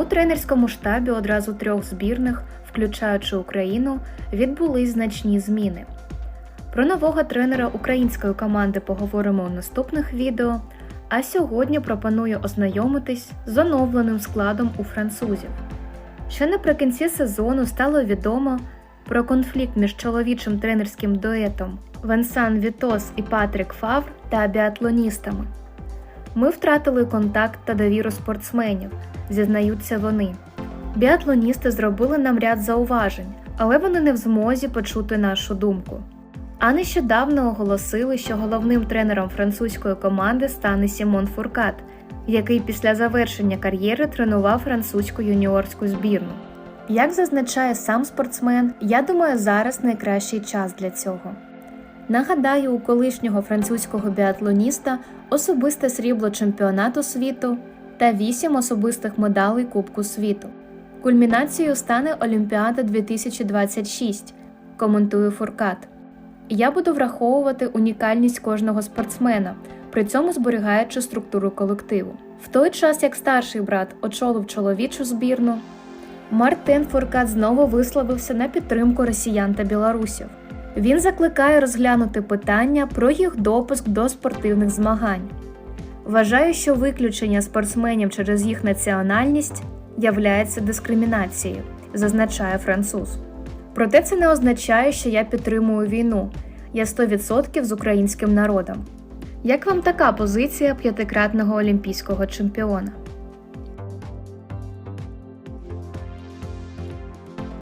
У тренерському штабі одразу трьох збірних, включаючи Україну, відбулись значні зміни. Про нового тренера української команди поговоримо у наступних відео. А сьогодні пропоную ознайомитись з оновленим складом у французів. Ще наприкінці сезону стало відомо про конфлікт між чоловічим тренерським дуетом Венсан Вітос і Патрік Фавр та біатлоністами. Ми втратили контакт та довіру спортсменів, зізнаються вони. Біатлоністи зробили нам ряд зауважень, але вони не в змозі почути нашу думку. А нещодавно оголосили, що головним тренером французької команди стане Сімон Фуркат, який після завершення кар'єри тренував французьку юніорську збірну. Як зазначає сам спортсмен, я думаю, зараз найкращий час для цього. Нагадаю, у колишнього французького біатлоніста особисте срібло чемпіонату світу та 8 особистих медалей Кубку світу. Кульмінацією стане Олімпіада 2026, коментує Фуркат. Я буду враховувати унікальність кожного спортсмена, при цьому зберігаючи структуру колективу. В той час, як старший брат очолив чоловічу збірну, Мартин Фуркат знову висловився на підтримку росіян та білорусів. Він закликає розглянути питання про їх допуск до спортивних змагань. Вважаю, що виключення спортсменів через їх національність являється дискримінацією, зазначає француз. Проте це не означає, що я підтримую війну. Я 100% з українським народом. Як вам така позиція п'ятикратного олімпійського чемпіона?